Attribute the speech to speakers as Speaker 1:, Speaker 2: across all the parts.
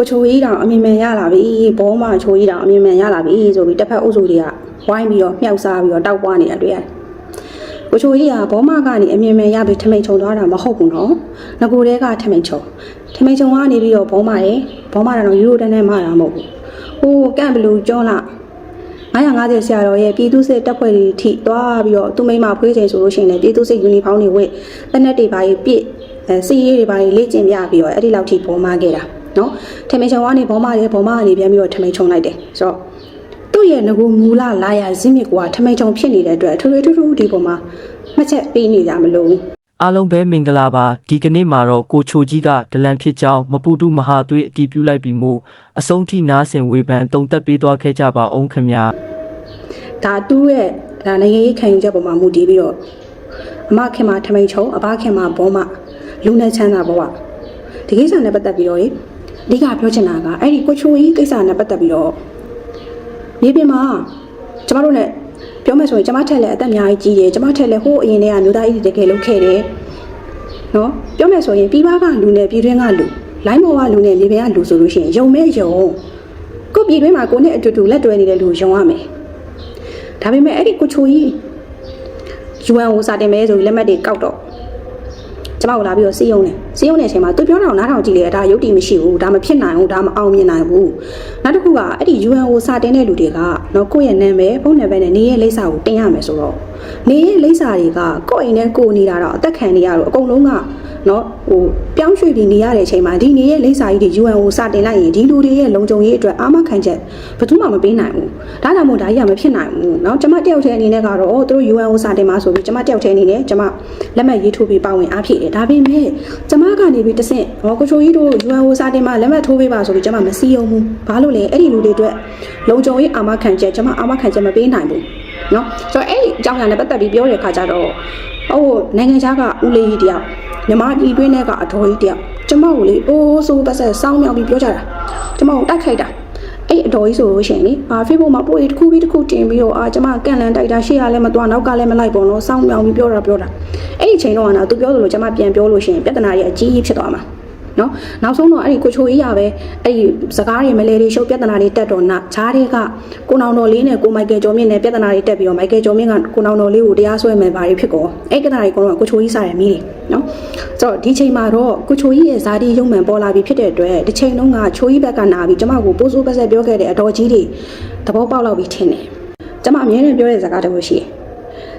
Speaker 1: ကိုချိုကြီးတောင်အမြင်မြန်ရလာပြီဘောမချိုကြီးတောင်အမြင်မြန်ရလာပြီဆိုပြီးတစ်ဖက်အုပ်စုတွေကဝိုင်းပြီးတော့မြှောက်စားပြီးတော့တောက်ပွားနေတာတွေ့ရတယ်ကိုချိုကြီးကဘောမကနေအမြင်မြန်ရပြီးထမိန်ချုံသွားတာမဟုတ်ဘူးနော်ငကိုတဲကထမိန်ချုံထမိန်ချုံကနေပြီးတော့ဘောမရဲ့ဘောမကတော့ယူရိုတန်းနဲ့မှတာမဟုတ်ဘူးဟိုကန့်ဘလူးကျောလာ950ဆရာတော်ရဲ့ပြည်သူစစ်တပ်ဖွဲ့တွေထိသွားပြီးတော့သူမိမဖွေးချိန်ဆိုလို့ရှိရင်လည်းပြည်သူစစ်ယူနီဖောင်းတွေဝတ်တနက်တွေပါပြည့်အဲစီရေးတွေပါလေ့ကျင့်ပြပြီးတော့အဲ့ဒီလောက်ထိပေါ်မခဲ့တာ နော်ထမိန်ချုံကနေဘောမရဲ့ဘောမကနေပြန်ပြီးတော့ထမိန်ချုံလိုက်တယ်ဆိုတော့သူ့ရဲ့ငကူမူလလာရဇင်းမြစ်ကထမိန်ချုံဖြစ်နေတဲ့အတွက်ထွေထွေထူးထူးဒီပေါ်မှာမှတ်ချက်ပေးနေကြမလို့
Speaker 2: အားလုံးပဲမင်္ဂလာပါဒီကနေ့မှာတော့ကိုချိုကြီးကဒလန်ဖြစ်ကြောင်းမပူတူမဟာသွေးအတီးပြုလိုက်ပြီးမို့အဆုံးထိနားဆင်ဝေဖန်တုံသက်ပေးသွားခဲ့ကြပါအောင်ခင်ဗျာ
Speaker 1: ဒါတူးရဲ့ဒါနိုင်ငံရေးခံယူချက်ပေါ်မှာမူတည်ပြီးတော့အမခင်မှာထမိန်ချုံအဘခင်မှာဘောမလူနဲ့ချမ်းသာဘဝဒီကိစ္စနဲ့ပတ်သက်ပြီးတော့လေ အဓိကပြောချင်တာကအဲ့ဒီကိုချိုကြီးကိစ္စနဲ့ပတ်သက်ပြီးတော့မြေပြင်မှာကျမတို့ ਨੇ ပြောမယ်ဆိုရင်ကျမထက်လည်းအသက်အများကြီးကြီးတယ်ကျမထက်လည်းဟိုးအရင်တည်းကမျိုးသားကြီးတကယ်လုပ်ခဲ့တယ်နော်ပြောမယ်ဆိုရင်ပြည်ပကလူနဲ့ပြည်တွင်းကလူလိုင်းမော်ကလူနဲ့မြေပြင်ကလူဆိုလို့ရှိရင်ယုံမဲ့ယုံကိုပြည်တွင်းမှာကိုနဲ့အတူတူလက်တွဲနေတဲ့လူယုံရမယ်ဒါပေမဲ့အဲ့ဒီကိုချိုကြီး UN ကိုစာတင်မဲဆိုပြီးလက်မှတ်တွေကောက်တော့ ကျမကိုလာပြီးတော့စီးယုံတယ်စီးယုံတဲ့အချိန်မှာသူပြောတာကိုနားထောင်ကြည့်လေဒါရုပ်တည်မရှိဘူးဒါမဖြစ်နိုင်ဘူးဒါမအောင်မြင်နိုင်ဘူးနောက်တစ်ခုကအဲ့ဒီ UN ကိုစာတင်တဲ့လူတွေကနော်ကိုယ့်ရဲ့နာမည်ဖုန်းနံပါတ်နဲ့နေရဲ့လိပ်စာကိုတင်ရမယ်ဆိုတော့နေရဲ့လိပ်စာတွေကကိုယ့်အိမ်နဲ့ကိုယ်နေတာတော့အသက်ခံနေရတော့အကုန်လုံးက နော်ဟိုပြောင်းရွှေ့ပြီးနေရတဲ့အချိန်မှာဒီနေရဲ့လိမ့်စာကြီးတွေ UN ကိုစတင်လိုက်ရင်ဒီလူတွေရဲ့လုံခြုံရေးအတွက်အာမခံချက်ဘယ်သူမှမပေးနိုင်ဘူးဒါကြောင့်မို့ဒါကြီးကမဖြစ်နိုင်ဘူးနော်ကျွန်မတယောက်တည်းအနေနဲ့ကတော့သူတို့ UN ကိုစတင်မှာဆိုပြီးကျွန်မတယောက်တည်းအနေနဲ့ကျွန်မလက်မှတ်ရေးထိုးပြီးပါဝင်အားဖြစ်တယ်ဒါပေမဲ့ကျွန်မကနေပြီးတဆင့်ဟောကိုချိုကြီးတို့ UN ကိုစတင်မှာလက်မှတ်ထိုးပေးပါဆိုပြီးကျွန်မမစီယုံဘူးဘာလို့လဲအဲ့ဒီလူတွေအတွက်လုံခြုံရေးအာမခံချက်ကျွန်မအာမခံချက်မပေးနိုင်ဘူးနော်ဆိုတော့အဲ့ဒီအကြောင်းအရာနဲ့ပတ်သက်ပြီးပြောတဲ့အခါကျတော့ဟိုနိုင်ငံခြားကဦးလေးကြီးတယောက် မြန်မာပြည်တွင်းထဲကအတော်ကြီးတယောက်ကျမကိုလေအိုးဆိုးပတ်ဆက်စောင်းမြောက်ပြီးပြောကြတာကျမကိုတိုက်ခိုက်တာအဲ့အတော်ကြီးဆိုလို့ရှိရင်လေအာ Facebook မှာပို့ရေးတစ်ခုပြီးတစ်ခုတင်ပြီးတော့အာကျမကန်လန်တိုက်တာရှေ့ကလည်းမသွားနောက်ကလည်းမလိုက်ပေါ့နော်စောင်းမြောင်ပြီးပြောတာပြောတာအဲ့ဒီချိန်တော့ကနော်သူပြောသလိုကျမပြန်ပြောလို့ရှိရင်ပြဿနာတွေအကြီးကြီးဖြစ်သွားမှာနော်နောက်ဆုံးတော့အဲ့ဒီကိုချိုကြီးရပဲအဲ့ဒီစကားတွေမလဲတွေရှုပ်ပြဿနာတွေတက်တော့နာဈားတွေကကိုနောင်တော်လေးနဲ့ကိုမိုက်ကယ်ကျော်မြင့်နဲ့ပြဿနာတွေတက်ပြီးတော့မိုက်ကယ်ကျော်မြင့်ကကိုနောင်တော်လေးကိုတရားစွဲမယ်ဘာတွေဖြစ်ကောအဲ့ကနာတွေကတော့ကိုချိုကြီးစားရမီးတွေနော် ဆိုတော့ဒီချိန်မှာတော့ကိုချိုကြီးရဲ့ဇာတိရုံမှန်ပေါ်လာပြီးဖြစ်တဲ့အတွက်ဒီချိန်တုန်းကချိုကြီးဘက်ကနာပြီးကျမကိုပိုးစိုးပတ်ဆက်ပြောခဲ့တဲ့အတော်ကြီးတွေသဘောပေါက်လောက်ပြီးထင်တယ်ကျမအမြဲတမ်းပြောတဲ့စကားတစ်ခုရှိတယ်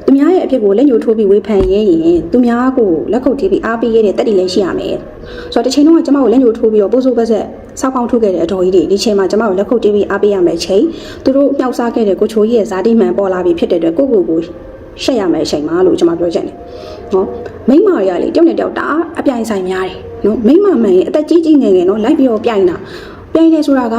Speaker 1: သူများရဲ့အဖြစ်ကိုလက်ညှိုးထိုးပြီးဝေဖန်ရဲရင်သူများကိုလက်ခုပ်တီးပြီးအားပေးရတဲ့တက်တီလည်းရှိရမယ်။ဆိုတော့တစ်ချိန်လုံးကကျမကိုလက်ညှိုးထိုးပြီးတော့ပိုးစိုးပတ်ဆက်စောက်ပေါင်းထုတ်ခဲ့တဲ့အတော်ကြီးတွေဒီချိန်မှာကျမကိုလက်ခုပ်တီးပြီးအားပေးရမယ်ချိန်သူတို့မြောက်စားခဲ့တဲ့ကိုချိုကြီးရဲ့ဇာတိမှန်ပေါ်လာပြီးဖြစ်တဲ့အတွက်ကိုကိုကို ရှက်ရမယ်အချိန်မှာလို့ကျမပြောချင်တယ်။နော်မိမတွေကလေတယောက်နဲ့တယောက်တအားအပြိုင်ဆိုင်များတယ်နော်မိမမှန်ရင်အသက်ကြီးကြီးငယ်ငယ်နော်လိုက်ပြီးတော့ပြိုင်တာပြိုင်နေဆိုတာက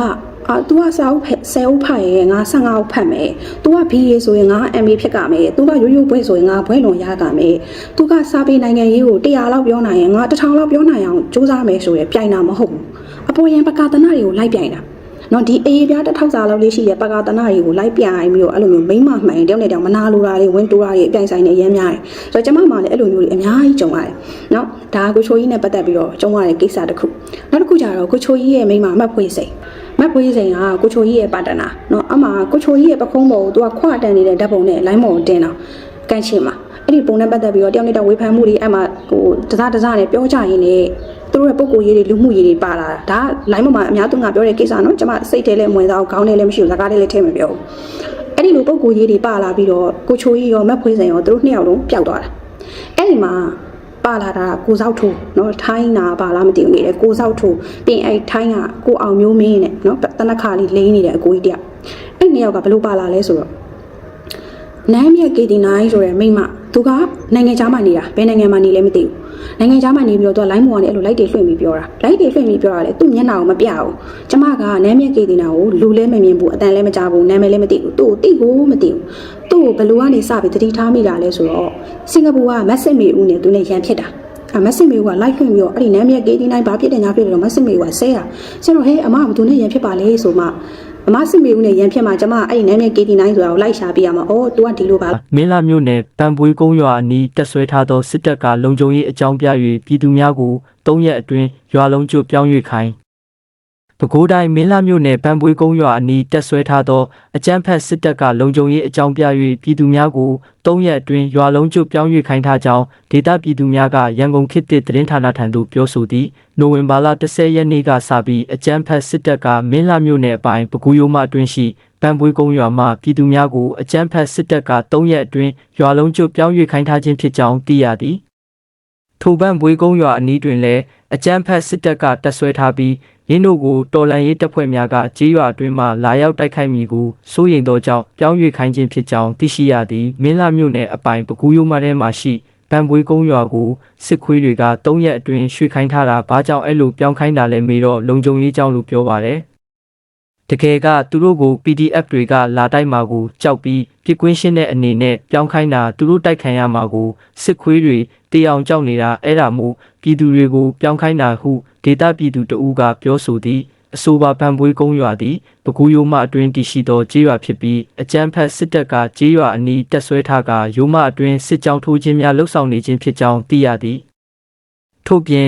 Speaker 1: အာ तू ကစာအုပ်ဖက်10အုပ်ဖတ်ရဲငါ15အုပ်ဖတ်မယ်။ तू က BA ဆိုရင်ငါ MA ဖြစ်ကမယ်။ तू ကရိုးရိုးဘွဲဆိုရင်ငါဘွဲလွန်ရကမယ်။ तू ကစာပေနိုင်ငံရေးကို100လောက်ပြောနိုင်ရင်ငါ1000လောက်ပြောနိုင်အောင်စူးစမ်းမယ်ဆိုရယ်ပြိုင်တာမဟုတ်ဘူး။အပေါ်ယံပကာသနာတွေကိုလိုက်ပြိုင်တာ။ နော်ဒီအေးပြားတစ်ထောက်စာလောက်လေးရှိတဲ့ပကာသနာတွေကိုလိုက်ပြိုင်ပြီးတော့အဲ့လိုမျိုးမိမ့်မမှန်တယောက်နဲ့တယောက်မနာလိုတာတွေဝင်းတိုးတာတွေအပြိုင်ဆိုင်နေရမ်းများတယ်။ဆိုတော့ကျမမှလည်းအဲ့လိုမျိုးတွေအများကြီးကြုံရတယ်။နော်ဒါကကိုချိုကြီးနဲ့ပတ်သက်ပြီးတော့ကြုံရတဲ့ကိစ္စတစ်ခု။နောက်တစ်ခုကျတော့ကိုချိုကြီးရဲ့မိန်းမအမှတ်ဖွေးစိန်။မတ်ဖွေးစိန်ကကိုချိုကြီးရဲ့ပါတနာ။နော်အမှကိုချိုကြီးရဲ့ပခုံးပေါ်ကိုသူကခွာတန်နေတဲ့ဓာတ်ပုံနဲ့လိုင်းမော်ကိုတင်တော့ကန်ချင်မှာ အဲ့ဒီပုံနဲ့ပတ်သက်ပြီးတော့တယောက်နဲ့တယောက်ဝေဖန်မှုတွေအဲ့မှာဟိုတစားတစားနဲ့ပြောကြရင်းနဲ့သူတို့ရဲ့ပုံကိုယ်ရေးတွေလူမှုရေးတွေပါလာတာဒါကလိုင်းပေါ်မှာအများသူငါပြောတဲ့ကိစ္စနော်ကျွန်မစိတ်ထဲလည်းမဝင်စားဘူးခေါင်းထဲလည်းမရှိဘူးစကားထဲလည်းထည့်မပြောဘူးအဲ့ဒီလိုပုံကိုယ်ရေးတွေပါလာပြီးတော့ကိုချိုကြီးရောမတ်ဖွေးစိန်ရောသူတို့နှစ်ယောက်လုံးပျောက်သွားတာအဲ့ဒီမှာပါလာတာကိုစောက်ထိုးเนาะထိုင်းနာပါလားမသိဘူးနေတယ်ကိုစောက်ထိုးပြင်အဲ့ထိုင်းကကိုအောင်မျိုးမင်းနဲ့เนาะတနခါလေးလိမ့်နေတဲ့အကိုကြီးတယောက်အဲ့နှစ်ယောက်ကဘလို့ပါလာလဲဆိုတော့နမ်းမြက်ကေတီနိုင်ဆိုတဲ့မိန်းမ သူကနိုင်ငံခြားမှာနေတာဘယ်နိုင်ငံမှာနေလဲမသိဘူးနိုင်ငံခြားမှာနေပြီးတော့သူကလိုင်းမော်ကနေအဲ့လိုလိုက်တွေလွှင့်ပြီးပြောတာလိုက်တွေလွှင့်ပြီးပြောတာလေသူ့မျက်နှာကိုမပြဘူးကျမကနမ်းမြက်ကေတီနာကိုလူလဲမမြင်ဘူးအတန်လဲမကြဘူးနာမည်လည်းမသိဘူးသူ့ကိုတိကိုမသိဘူးသူ့ကိုဘယ်လိုကနေစပြီးတတိထားမိတာလဲဆိုတော့စင်ကာပူကမက်စစ်မေဦးနဲ့သူနဲ့ရန်ဖြစ်တာအမက်စစ်မေကလိုက်ခွင့်ပြီးတော့အဲ့ဒီနမ်းမြက်ကေတီနိုင်ဘာဖြစ်တယ်ညာဖြစ်တယ်တော့မက်စစ်မေကဆဲတာဆဲတော့ဟဲ့အမကဘသူနဲ့ရန်ဖြစ်ပါလေဆိုမှ အမစစ်မေဦးနဲ့ရန်ဖြစ်မှာကျမအဲ့ဒီနမ်းမြက်ကေတီနိုင်ဆိုတာကိုလိုက်ရှာပြရမှာအော် तू ကဒီလိုပါ
Speaker 2: မင်းလာမြို့နယ်ပန်ပွေးကုန်းရွာအနီးတက်ဆွဲထားသောစစ်တပ်ကလုံခြုံရေးအကြောင်းပြ၍ပြည်သူများကို၃ရက်အတွင်းရွာလုံးကျွတ်ပြောင်း၍ခိုင်း ပဲခူးတိုင်းမင်းလာမြို့နယ်ဗန်ပွေကုန်းရွာအနီးတက်ဆွဲထားသောအကြမ်းဖက်စစ်တပ်ကလုံခြုံရေးအကြောင်းပြ၍ပြည်သူများကို၃ရက်အတွင်းရွာလုံးကျွတ်ပြောင်းရွှေ့ခိုင်းထားကြောင်းဒေသပြည်သူများကရန်ကုန်ခေတ်သစ်သတင်းဌာနထံသို့ပြောဆိုသည်နိုဝင်ဘာလ10ရက်နေ့ကစပြီးအကြမ်းဖက်စစ်တပ်ကမင်းလာမြို့နယ်အပိုင်းပဲခူးရိုးမအတွင်းရှိဗန်ပွေကုန်းရွာမှပြည်သူများကိုအကြမ်းဖက်စစ်တပ်က၃ရက်အတွင်းရွာလုံးကျွတ်ပြောင်းရွှေ့ခိုင်းထားခြင်းဖြစ်ကြောင်းသိရသည်ထိုပန့်ဘွေကုန်းရွာအနီးတွင်လည်းအကြမ်းဖက်စစ်တပ်ကတပ်ဆွဲထားပြီး ရင်းတို့ကိုတော်လန်ရေးတပ်ဖွဲ့များကကြေးရွာအတွင်းမှလာရောက်တိုက်ခိုက်မိကိုစိုးရိမ်သောကြောင့်ပြောင်းရွှေ့ခိုင်းခြင်းဖြစ်ကြောင်းသိရှိရသည်မင်းလာမြို့နယ်အပိုင်ပကူးရိုးမထဲမှရှိဗန်ဘွေကုန်းရွာကိုစစ်ခွေးတွေက၃ရက်အတွင်းရွှေ့ခိုင်းထားတာဘာကြောင့်အဲ့လိုပြောင်းခိုင်းတာလဲမေတော့လုံခြုံရေးကြောင့်လို့ပြောပါတယ် တကယ်ကသူတို့ကို PDF တွေကလာတိုက်မှာကိုကြောက်ပြီးပြစ်ကွင်းရှင်းတဲ့အနေနဲ့ပြောင်းခိုင်းတာသူတို့တိုက်ခံရမှာကိုစစ်ခွေးတွေတေအောင်ကြောက်နေတာအဲ့ဒါမို့ပြည်သူတွေကိုပြောင်းခိုင်းတာဟုဒေတာပြည်သူတအူးကပြောဆိုသည်အဆိုပါဗန်ပွေးကုန်းရွာသည်ပကူးရိုးမအတွင်းတည်ရှိသောကြေးရွာဖြစ်ပြီးအကြမ်းဖက်စစ်တပ်ကကြေးရွာအနီးတက်ဆွဲထားကရိုးမအတွင်းစစ်ကြောင်းထိုးခြင်းများလှုပ်ဆောင်နေခြင်းဖြစ်ကြောင်းသိရသည် ထို့ပြင်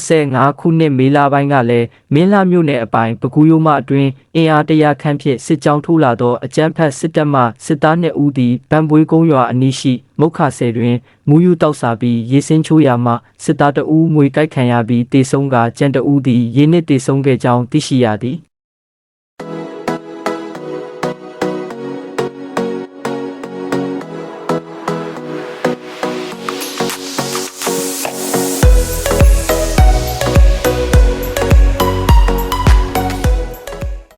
Speaker 2: 2025ခုနှစ်မေလပိုင်းကလည်းမင်းလာမြို့နယ်အပိုင်ပကူးရိုးမအတွင်းအင်အားတရာခန့်ဖြင့်စစ်ကြောင်းထိုးလာသောအကြမ်းဖက်စစ်တပ်မှစစ်သား2ဦးသည်ဗန်ပွေးကုန်းရွာအနီးရှိမုတ်ခဆယ်တွင်မူယူတောက်စာပြီးရေစင်းချိုးရာမှစစ်သား2ဦးမွေကြိုက်ခံရပြီးတေဆုံးကကြံ2ဦးသည်ရေနစ်တေဆုံးခဲ့ကြောင်းသိရှိရသည်